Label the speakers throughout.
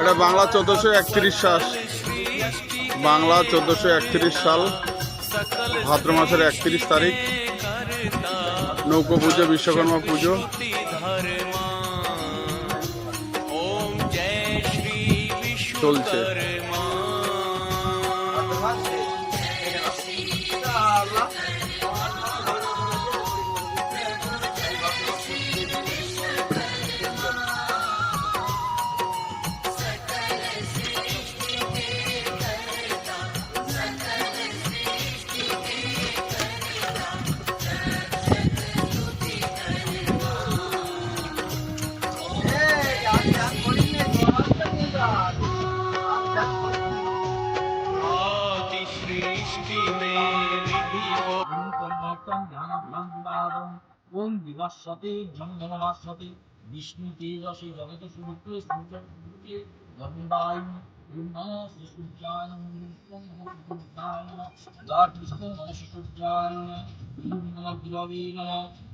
Speaker 1: এটা বাংলা চোদ্দশো একত্রিশ সাল। বাংলা চোদ্দশো একত্রিশ সাল, ভাদ্র মাসের একত্রিশ তারিখ। নৌকো পুজো, বিশ্বকর্মা পুজো। চলছে।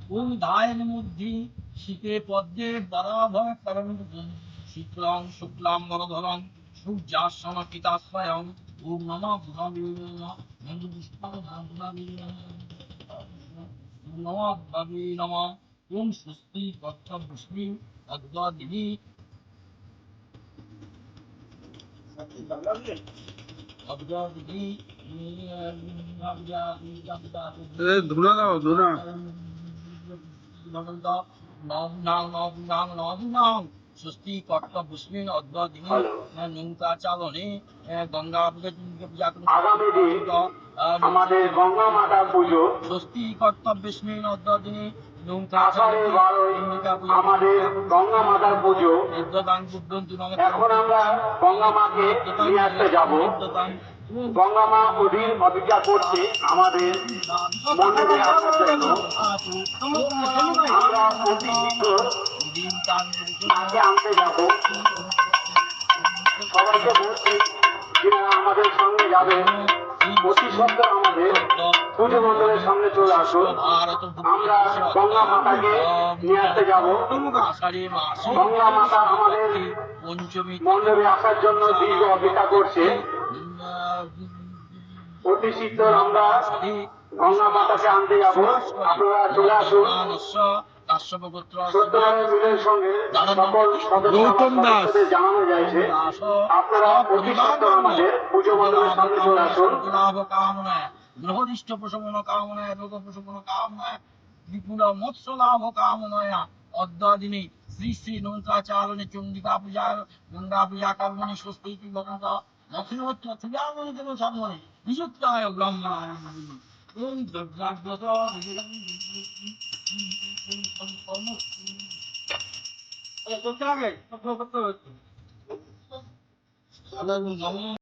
Speaker 2: ওম দায়ন মধ্যে শীতে পদ্মে বরাভর করণ শীতলাং শুক্লাং বরধরং। সূর্যাসন পিতাস্ময়ং Om Namah Bhagavate Om Namah Bhagavate Namah Om Swasti Vakta Vishnu Adva Devi धुना लाओ धुना नाम
Speaker 1: नाम नाम नाम नाम
Speaker 2: नाम কর্তব্য বিষ্ণু অদ্বাদিনী নৌকা চালনে গঙ্গা
Speaker 3: আমাদের গঙ্গা মাতা পুজো
Speaker 2: স্বস্তি কর্তব্য বিষ্ণু অদ্বাদিনী
Speaker 3: আমাদের গঙ্গা মাতার পুজো এখন আমরা গঙ্গা মাকে নিয়ে আসতে যাব গঙ্গা মা অধীন অপেক্ষা করছে আমাদের মন্দিরে আসার জন্য আমরা অতি সবাইকে বলছি যারা আমাদের সঙ্গে যাবে অতি আমাদের পুজো মন্দিরের সামনে চলে আসুন আমরা গঙ্গা মাতাকে নিয়ে আসতে যাব গঙ্গা মাতা আমাদের মণ্ডপে আসার জন্য দীর্ঘ অপেক্ষা করছে অতি শীঘ্র আমরা গঙ্গা মাতাকে আনতে যাব। আপনারা চলে আসুন। সদস্য
Speaker 1: গৌতম দাস।
Speaker 3: জানানো যাইছে। আপনারা অতি সত্ত্বর আমাদের পুজো মণ্ডপের সামনে চলে আসুন।
Speaker 2: লাভ কামনায়। গ্রহদিষ্ট প্রশমন কামনায় রোগ প্রশমন কামনায় বিপুল মৎস্য লাভ কামনায় অদ্যাদিনে শ্রী শ্রী নৌকা চালনে চন্ডিকা পূজা গঙ্গা পূজা কর্মণি স্বস্তি গঙ্গা নক্ষত্র চূড়ামণি দেব সাধনে নিযুক্তায় ব্রহ্মায় Oh, sorry. I'm sorry.